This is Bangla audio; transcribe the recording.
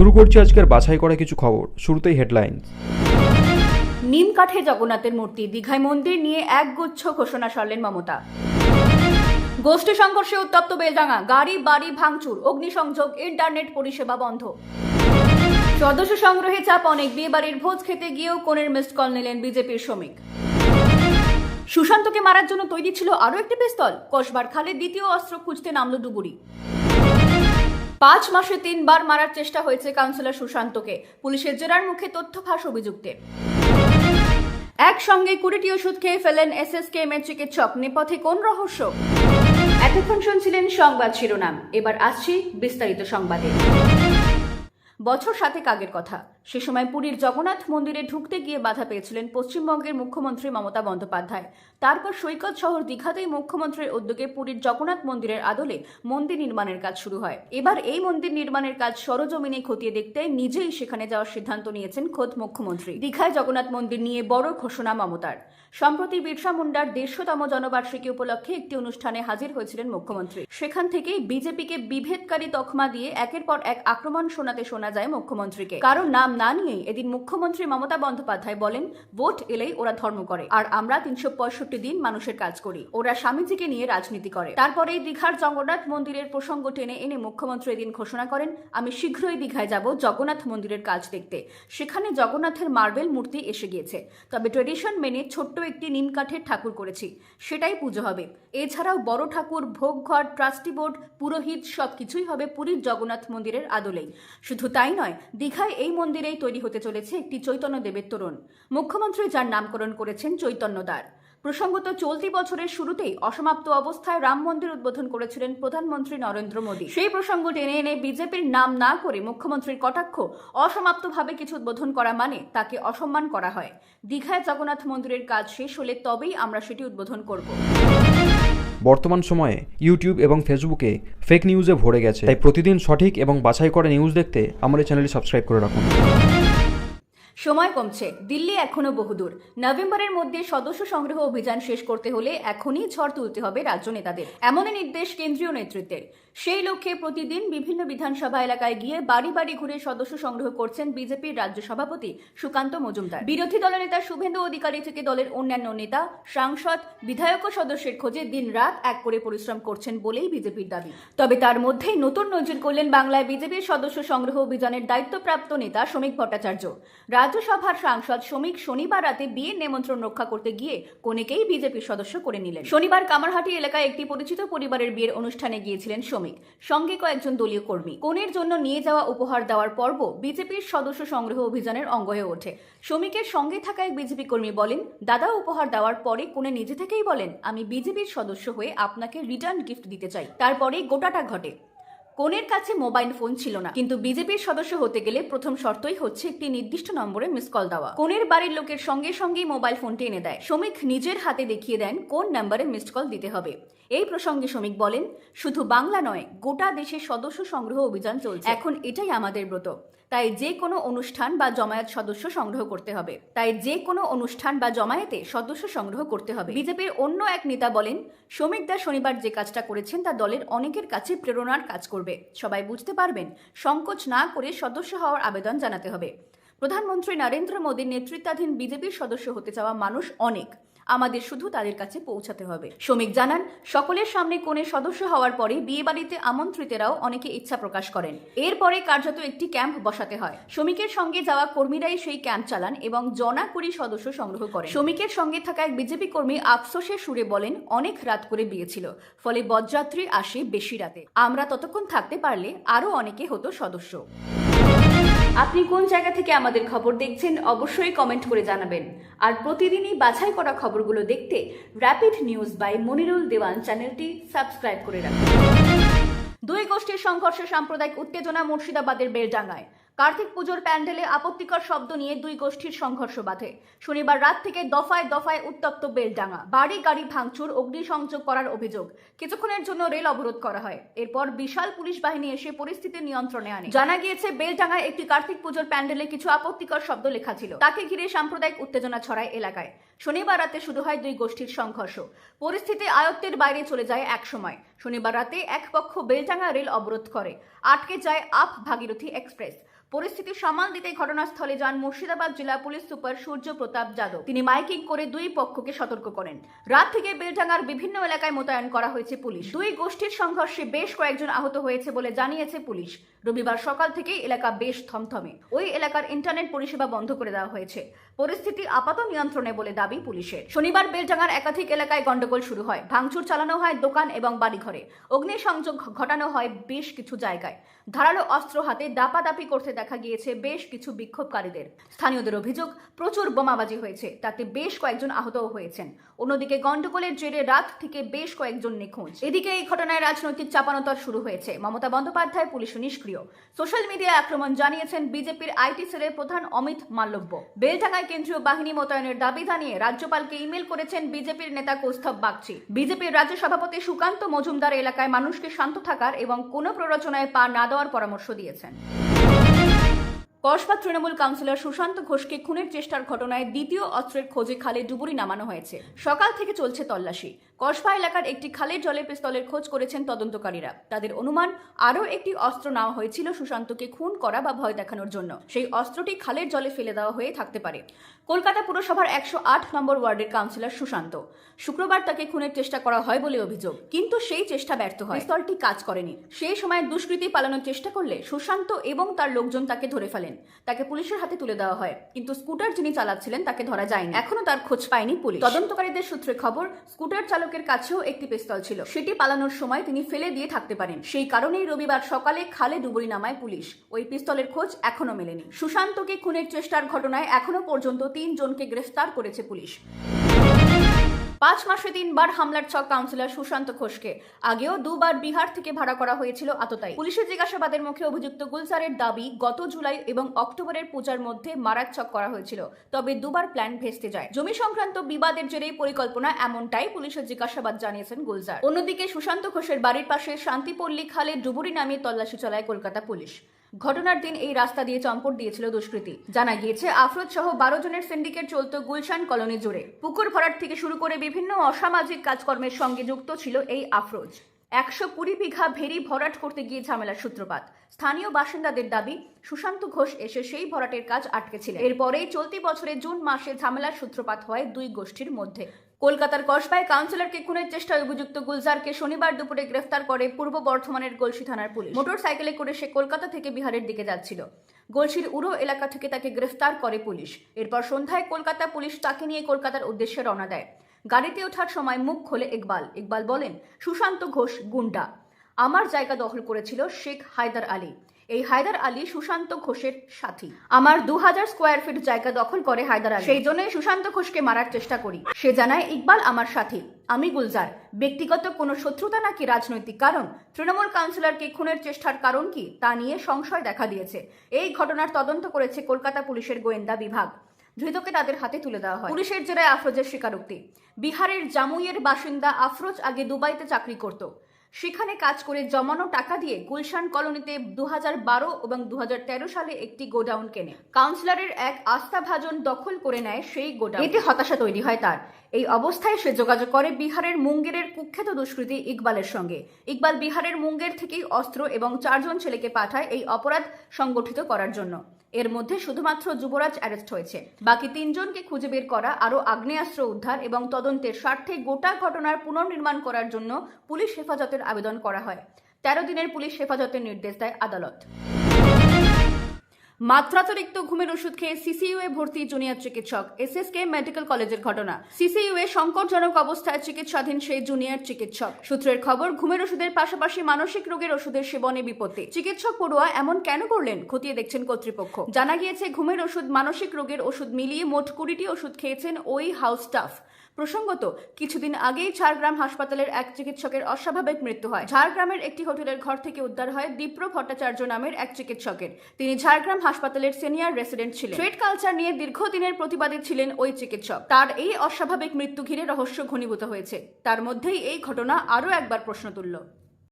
শুরু করছি আজকের বাছাই করা কিছু খবর। শুরুতেই হেডলাইন নিম কাঠে জগন্নাথের মূর্তি, দীঘায় মন্দির নিয়ে একগুচ্ছ ঘোষণা সারলেন মমতা। গোষ্ঠী সংঘর্ষে উত্তপ্ত বেলডাঙ্গা, গাড়ি, বাড়ি ভাঙচুর, অগ্নিসংযোগ, ইন্টারনেট পরিষেবা বন্ধ। সদস্য সংগ্রহে চাপ অনেক বিয়ে বাড়ির ভোজ খেতে গিয়েও কোনের মিসড কল নিলেন বিজেপির শ্রমিক। সুশান্তকে মারার জন্য তৈরি ছিল আরও একটি পিস্তল কসবার খালে দ্বিতীয় অস্ত্র খুঁজতে নামল ডুবুরি। পাঁচ মাসে তিনবার মারার চেষ্টা হয়েছে কাউন্সিলর সুশান্তকে। পুলিশের জেরার মুখে তথ্য ফাঁস অভিযুক্তের একসঙ্গে কুড়িটি ওষুধ খেয়ে ফেলেন এস এস কে এর চিকিৎসক। নেপথে কোন রহস্য? এতক্ষণ শুনছিলেন সংবাদ শিরোনাম। এবার আসছি বিস্তারিত সংবাদে। বছর সাতেক আগের কথা। সে সময় পুরীর জগন্নাথ মন্দিরে ঢুকতে গিয়ে বাধা পেয়েছিলেন পশ্চিমবঙ্গের মুখ্যমন্ত্রী মমতা বন্দ্যোপাধ্যায়। তারপর সৈকত শহর দীঘাতেই মুখ্যমন্ত্রীর উদ্যোগে পুরীর জগন্নাথ মন্দিরের আদলে মন্দির নির্মাণের কাজ শুরু হয়। এবার এই মন্দির নির্মাণের কাজ সরজমিনে খতিয়ে দেখতে নিজেই সেখানে যাওয়ার সিদ্ধান্ত নিয়েছেন খোদ মুখ্যমন্ত্রী। দীঘায় জগন্নাথ মন্দির নিয়ে বড় ঘোষণা মমতার। সম্প্রতি বিরসা মুন্ডার দেড়শোতম জনবার্ষিকী উপলক্ষে একটি অনুষ্ঠানে হাজির হয়েছিলেন মুখ্যমন্ত্রী। সেখান থেকেই বিজেপিকে বিভেদকারী তকমা দিয়ে একের পর এক আক্রমণ শোনাতে শোনা যায় মুখ্যমন্ত্রীকে। কারণ নাম না নিয়েই এদিন মুখ্যমন্ত্রী মমতা বন্দ্যোপাধ্যায় বলেন, ভোট এলেই ওরা ধর্ম করে, আর আমরা তিনশো পঁয়ষট্টি দিন মানুষের কাজ করি। ওরা স্বামীজিকে নিয়ে রাজনীতি করে। তারপরে দীঘার জগন্নাথ মন্দিরের প্রসঙ্গ টেনে এনে মুখ্যমন্ত্রী এদিন ঘোষণা করেন, আমি শীঘ্রই দীঘায় যাব জগন্নাথ মন্দিরের কাজ দেখতে। সেখানে জগন্নাথের মার্বেল মূর্তি এসে গিয়েছে। তবে ট্রেডিশন মেনে ছোট্ট একটি নিম কাঠের ঠাকুর করেছি, সেটাই পুজো হবে। এছাড়াও বড় ঠাকুর ভোগ ঘর ট্রাস্টি বোর্ড, পুরোহিত সবকিছুই হবে পুরীর জগন্নাথ মন্দিরের আদলেই। শুধু তাই নয়, দীঘায় এই মন্দিরেই তৈরি হতে চলেছে একটি চৈতন্য দেবের তরুণ। মুখ্যমন্ত্রী যার নামকরণ করেছেন চৈতন্য দ্বার প্রসঙ্গত চলতি বছরের শুরুতেই অসমাপ্ত অবস্থায় রাম মন্দির উদ্বোধন করেছিলেন প্রধানমন্ত্রী নরেন্দ্র মোদী। সেই প্রসঙ্গ টেনে এনে বিজেপির নাম না করে মুখ্যমন্ত্রীর কটাক্ষ অসমাপ্তভাবে কিছু উদ্বোধন করা মানে তাকে অসম্মান করা হয়। দীঘায় জগন্নাথ মন্দিরের কাজ শেষ হলে তবেই আমরা সেটি উদ্বোধন করব। বর্তমান সময়ে ইউটিউব এবং ফেসবুকে ফেক নিউজে ভরে গেছে। তাই প্রতিদিন সঠিক এবং বাছাই করে নিউজ দেখতে আমার এই চ্যানেলটি সাবস্ক্রাইব করে রাখুন। সময় কমছে। দিল্লি এখনও বহুদূর। নভেম্বরের মধ্যে সদস্য সংগ্রহ অভিযান শেষ করতে হলে এখনই ঝড় তুলতে হবে রাজ্য নেতাদের। এমনই নির্দেশ কেন্দ্রীয় নেতৃত্বের। সেই লক্ষ্যে প্রতিদিন বিভিন্ন বিধানসভা এলাকায় গিয়ে বাড়ি বাড়ি ঘুরে সদস্য সংগ্রহ করছেন বিজেপির রাজ্য সভাপতি সুকান্ত মজুমদার। বিরোধী দলনেতা শুভেন্দু অধিকারী থেকে দলের অন্যান্য নেতা, সাংসদ, বিধায়ক সদস্যের খোঁজে দিন রাত এক করে পরিশ্রম করছেন বলেই বিজেপির দাবি। তবে তার মধ্যেই নতুন নজির করলেন বাংলায় বিজেপির সদস্য সংগ্রহ অভিযানের দায়িত্বপ্রাপ্ত নেতা শ্রমিক ভট্টাচার্য। রাজ্যসভার সাংসদ শ্রমিক শনিবার রাতে বিয়ের নিমন্ত্রণ রক্ষা করতে গিয়ে কোনেকেই বিজেপির সদস্য করে নিলেন। শনিবার কামারহাটি এলাকায় একটি পরিচিত পরিবারের বিয়ের অনুষ্ঠানে গিয়েছিলেন শ্রমিক। সঙ্গে কয়েকজন দলীয় কর্মী। কোনের জন্য নিয়ে যাওয়া উপহার দেওয়ার পর্ব বিজেপির সদস্য সংগ্রহ অভিযানের অঙ্গ হয়ে ওঠে। শ্রমিকের সঙ্গে থাকা এক বিজেপি কর্মী বলেন, দাদা, উপহার দেওয়ার পরে কোনে নিজে থেকেই বলেন, আমি বিজেপির সদস্য হয়ে আপনাকে রিটার্ন গিফট দিতে চাই। তারপরেই গোটাটা ঘটে কোনের কাছে মোবাইল ফোন ছিল না। কিন্তু বিজেপির সদস্য হতে গেলে প্রথম শর্তই হচ্ছে একটি নির্দিষ্ট নম্বরে মিস কল দেওয়া। কোনের বাড়ির লোকের সঙ্গে সঙ্গেই মোবাইল ফোনটি এনে দেয়। শ্রমিক নিজের হাতে দেখিয়ে দেন কোন নাম্বারে মিসড কল দিতে হবে। এই প্রসঙ্গে শ্রমিক বলেন, শুধু বাংলা নয়, গোটা দেশে সদস্য সংগ্রহ অভিযান চলছে। এখন এটাই আমাদের ব্রত। তাই যে কোনো অনুষ্ঠান বা জমায়েত সদস্য সংগ্রহ করতে হবে। তাই যে কোনো অনুষ্ঠান বা জমায়েতে সদস্য সংগ্রহ করতে হবে। বিজেপির অন্য এক নেতা বলেন, শ্রমিক দা শনিবার যে কাজটা করেছেন তা দলের অনেকের কাছে প্রেরণার কাজ করবে। সবাই বুঝতে পারবেন, সংকোচ না করে সদস্য হওয়ার আবেদন জানাতে হবে। প্রধানমন্ত্রী নরেন্দ্র মোদীর নেতৃত্বাধীন বিজেপির সদস্য হতে চাওয়া মানুষ অনেক। আমাদের শুধু তাদের কাছে পৌঁছাতে হবে। শ্রমিক জানান, সকলের সামনে কোণে সদস্য হওয়ার পরে বিয়ে বাড়িতে আমন্ত্রিতেরাও অনেকে ইচ্ছা প্রকাশ করেন। এরপরে কার্যত একটি ক্যাম্প বসাতে হয়। শ্রমিকের সঙ্গে যাওয়া কর্মীরাই সেই ক্যাম্প চালান এবং জনা কুড়ি সদস্য সংগ্রহ করেন। শ্রমিকের সঙ্গে থাকা এক বিজেপি কর্মী আফসোসের সুরে বলেন, অনেক রাত করে বিয়ে ছিল, ফলে বরযাত্রী আসে বেশি রাতে। আমরা ততক্ষণ থাকতে পারলে আরও অনেকে হতো সদস্য। আপনি কোন জায়গা থেকে আমাদের খবর দেখছেন অবশ্যই কমেন্ট করে জানাবেন। আর প্রতিদিনই বাছাই করা খবরগুলো দেখতে rapid news by Monirul Dewan চ্যানেলটি সাবস্ক্রাইব করে রাখুন। দুই গোষ্ঠীর সংঘর্ষে সাম্প্রদায়িক উত্তেজনা মুর্শিদাবাদের বেলডাঙ্গায়। কার্তিক পুজোর প্যান্ডেলে আপত্তিকর শব্দ নিয়ে দুই গোষ্ঠীর সংঘর্ষ বাধে। শনিবার রাত থেকে দফায় দফায় উত্তপ্ত বেলডাঙা বাড়ি গাড়ি ভাঙচুর, অগ্নিসংযোগ করার অভিযোগ। কিছুক্ষণের জন্য রেল অবরোধ করা হয়। এরপর বিশাল পুলিশ বাহিনী এসে পরিস্থিতি নিয়ন্ত্রণে আনে। জানা গিয়েছে বেলডাঙায় একটি কার্তিক পুজোর প্যান্ডেলে কিছু আপত্তিকর শব্দ লেখা ছিল। তাকে ঘিরে সাম্প্রদায়িক উত্তেজনা ছড়ায় এলাকায়। শনিবার রাতে শুরু হয় দুই গোষ্ঠীর সংঘর্ষ। পরিস্থিতি আয়ত্তের বাইরে চলে যায় এক সময়। শনিবার রাতে এক পক্ষ বেলডাঙ্গা রেল অবরোধ করে। আটকে যায় আপ ভাগীরথী এক্সপ্রেস। পরিস্থিতি সামাল দিতে ঘটনাস্থলে যান মুর্শিদাবাদ জেলা পুলিশ সুপার সূর্য প্রতাপ যাদব। তিনি মাইকিং করে দুই পক্ষকে সতর্ক করেন। রাত থেকে বেলডাঙ্গার বিভিন্ন এলাকায় মোতায়েন করা হয়েছে পুলিশ। দুই গোষ্ঠীর সংঘর্ষে বেশ কয়েকজন আহত হয়েছে বলে জানিয়েছে পুলিশ। রবিবার সকাল থেকেই এলাকা বেশ থমথমে। ওই এলাকার ইন্টারনেট পরিষেবা বন্ধ করে দেওয়া হয়েছে। পরিস্থিতি আপাত নিয়ন্ত্রণে বলে দাবি পুলিশের। শনিবার বেলডাঙ্গার একাধিক এলাকায় গন্ডগোল শুরু হয়। ভাঙচুর চালানো হয় দোকান এবং বাড়িঘরে। অগ্নিসংযোগ ঘটানো হয় বেশ কিছু জায়গায়। ধারালো অস্ত্র হাতে দাপাদাপি করতে দেখা গিয়েছে বেশ কিছু বিক্ষোভকারীদের। স্থানীয়দের অভিযোগ, প্রচুর বোমাবাজি হয়েছে, তাতে বেশ কয়েকজন আহতও হয়েছেন। অন্যদিকে গন্ডগোলের জেরে রাত থেকে বেশ কয়েকজন নিখোঁজ। এদিকে এই ঘটনায় রাজনৈতিক চাপানোতর শুরু হয়েছে। মমতা বন্দ্যোপাধ্যায় পুলিশ নিষ্ক্রিয়। সোশ্যাল মিডিয়ায় আক্রমণ জানিয়েছেন বিজেপির আইটি সেলের প্রধান অমিত মাল্লব্য। বেলডাঙ্গায় কেন্দ্রীয় বাহিনী মোতায়েনের দাবি জানিয়ে রাজ্যপালকে ইমেল করেছেন বিজেপির নেতা কৌস্তভ বাগচি। বিজেপির রাজ্য সভাপতি সুকান্ত মজুমদার এলাকায় মানুষকে শান্ত থাকার এবং কোনো প্ররোচনায় পা না দেওয়ার পরামর্শ দিয়েছেন। কসবা তৃণমূল কাউন্সিলর সুশান্ত ঘোষকে খুনের চেষ্টার ঘটনায় দ্বিতীয় অস্ত্রের খোঁজে খালে ডুবুরি নামানো হয়েছে। সকাল থেকে চলছে তল্লাশি। কসবা এলাকার একটি খালের জলে পিস্তলের খোঁজ করেছেন তদন্তকারীরা। তাদের অনুমান, আরও একটি অস্ত্র নেওয়া হয়েছিল সুশান্তকে খুন করা বা ভয় দেখানোর জন্য। সেই অস্ত্রটি খালের জলে ফেলে দেওয়া হয়ে থাকতে পারে। কলকাতা পুরসভার একশো আট নম্বর ওয়ার্ডের কাউন্সিলর সুশান্ত। শুক্রবার তাকে খুনের চেষ্টা করা হয় বলে অভিযোগ, কিন্তু সেই চেষ্টা ব্যর্থ হয়। পিস্তলটি কাজ করেনি। সেই সময় দুষ্কৃতী পালানোর চেষ্টা করলে সুশান্ত এবং তার লোকজন তাকে ধরে ফেলেন। তাকে পুলিশের হাতে তুলে দেওয়া হয়, কিন্তু স্কুটার যিনি চালাচ্ছিলেন তাকে ধরা যায়নি। এখনও তার খোঁজ পায়নি পুলিশ। তদন্তকারীদের সূত্রে খবর, স্কুটার চালকের কাছেও একটি পিস্তল ছিল। সেটি পালানোর সময় তিনি ফেলে দিয়ে থাকতে পারেন। সেই কারণেই রবিবার সকালে খালে ডুবুরি নামায় পুলিশ। ওই পিস্তলের খোঁজ এখনও মেলেনি। সুশান্তকে খুনের চেষ্টার ঘটনায় এখনও পর্যন্ত তিনজনকে গ্রেফতার করেছে পুলিশ। পাঁচ মাসে তিনবার হামলার ছক কাউন্সিলর সুশান্ত ঘোষকে। আগেও দুবার বিহার থেকে ভাড়া করা হয়েছিল আততাই পুলিশের জিজ্ঞাসাবাদের মুখে অভিযুক্ত গুলজারের দাবি, গত জুলাই এবং অক্টোবরের পূজার মধ্যে মারার ছক করা হয়েছিল, তবে দুবার প্ল্যান ভেস্তে যায়। জমি সংক্রান্ত বিবাদের জেরেই পরিকল্পনা এমনটাই পুলিশের জিজ্ঞাসাবাদ জানিয়েছেন গুলজার অন্যদিকে সুশান্ত ঘোষের বাড়ির পাশে শান্তিপল্লী খালে ডুবুরি নামিয়ে তল্লাশি চালায় কলকাতা পুলিশ। ঘটনার দিন এই রাস্তা দিয়ে চম্পট দিয়েছিল দুষ্কৃতী। জানা গিয়েছে, আফরোজ সহ বারো জনের সিন্ডিকেট চলত গুলশান কলোনি জুড়ে। পুকুর ভরাট থেকে শুরু করে বিভিন্ন অসামাজিক কাজকর্মের সঙ্গে যুক্ত ছিল এই আফরোজ। একশো কুড়ি বিঘা ভেরি ভরাট করতে গিয়ে ঝামেলার সূত্রপাত। স্থানীয় বাসিন্দাদের দাবি, সুশান্ত ঘোষ এসে সেই ভরাটের কাজ আটকেছিলেন এরপরেই চলতি বছরে জুন মাসে ঝামেলার সূত্রপাত হয় দুই গোষ্ঠীর মধ্যে। কলকাতার কসবায় কাউন্সিলরকে খুনের চেষ্টায় অভিযুক্ত গুলজারকে শনিবার দুপুরে গ্রেফতার করে পূর্ব বর্ধমানের গলসি থানার পুলিশ। মোটর সাইকেলে করে সে কলকাতা থেকে বিহারের দিকে যাচ্ছিল। গলসির উড়ো এলাকা থেকে তাকে গ্রেফতার করে পুলিশ। এরপর সন্ধ্যায় কলকাতা পুলিশ তাকে নিয়ে কলকাতার উদ্দেশ্যে রওনা দেয়। গাড়িতে ওঠার সময় মুখ খোলে ইকবাল। ইকবাল বলেন, সুশান্ত ঘোষ গুন্ডা। আমার জায়গা দখল করেছিল শেখ হায়দার আলী। এই হায়দার আলী সুশান্ত ঘোষের সাথী। আমার দু হাজার স্কোয়ার ফিট জায়গা দখল করে হায়দার আলী। সেই জন্যই সুশান্ত ঘোষকে মারার চেষ্টা করি। সে জানায়, ইকবাল আমার সাথী। আমি গুলজার। ব্যক্তিগত কোনো শত্রুতা নাকি রাজনৈতিক কারণ? তৃণমূল কাউন্সিলরকে খুনের চেষ্টার কারণ কি? তা নিয়ে সংশয় দেখা দিয়েছে। এই ঘটনার তদন্ত করেছে কলকাতা পুলিশের গোয়েন্দা বিভাগ। ধৃতকে তাদের হাতে তুলে দেওয়া হয়। পুলিশের জেরায় আফরোজের স্বীকারোক্তি। বিহারের জামুইয়ের বাসিন্দা আফরোজ আগে দুবাইতে চাকরি করত। সেখানে কাজ করে জমানো টাকা দিয়ে গুলশান কলোনিতে দু বারো এবং দুহাজার তেরো সালে একটি গোডাউন কেনে। কাউন্সিলরের এক আস্থাভাজন দখল করে নেয় সেই গোডাউন। এতে হতাশা তৈরি হয় তার। এই অবস্থায় সে যোগাযোগ করে বিহারের মুঙ্গেরের কুখ্যাত দুষ্কৃতী ইকবালের সঙ্গে। ইকবাল বিহারের মুঙ্গের থেকেই অস্ত্র এবং চারজন ছেলেকে পাঠায় এই অপরাধ সংগঠিত করার জন্য। এর মধ্যে শুধুমাত্র যুবরাজ অ্যারেস্ট হয়েছে। বাকি তিনজনকে খুঁজে বের করা, আরও আগ্নেয়াস্ত্র উদ্ধার এবং তদন্তের স্বার্থে গোটা ঘটনার পুনর্নির্মাণ করার জন্য পুলিশ হেফাজতের আবেদন করা হয়। তেরো দিনের পুলিশ হেফাজতের নির্দেশ দেয় আদালত। মাত্রাতিরিক্ত ঘুমের ওষুধ খেয়ে সিসিইউ এ ভর্তি জুনিয়র চিকিৎসক। এসএসকে মেডিকেল কলেজের ঘটনা। সিসিইউ এ সংকটজনক অবস্থায় চিকিৎসাধীন সেই জুনিয়র চিকিৎসক। সূত্রের খবর, ঘুমের ওষুধের পাশাপাশি মানসিক রোগের ওষুধের সেবনে বিপত্তি। চিকিৎসক পড়ুয়া এমন কেন করলেন? খতিয়ে দেখছেন কর্তৃপক্ষ। জানা গিয়েছে, ঘুমের ওষুধ মানসিক রোগের ওষুধ মিলিয়ে মোট কুড়িটি ওষুধ খেয়েছেন ওই হাউস স্টাফ। প্রসঙ্গত, কিছুদিন আগেই ঝাড়গ্রাম হাসপাতালের এক চিকিৎসকের অস্বাভাবিক মৃত্যু হয়। ঝাড়গ্রামের একটি হোটেলের ঘর থেকে উদ্ধার হয় দীপ্র ভট্টাচার্য নামের এক চিকিৎসকের। তিনি ঝাড়গ্রাম হাসপাতালের সিনিয়র রেসিডেন্ট ছিলেন। ট্রেড কালচার নিয়ে দীর্ঘদিনের প্রতিবাদী ছিলেন ওই চিকিৎসক। তার এই অস্বাভাবিক মৃত্যু ঘিরে রহস্য ঘনীভূত হয়েছে। তার মধ্যেই এই ঘটনা আরও একবার প্রশ্ন তুলল।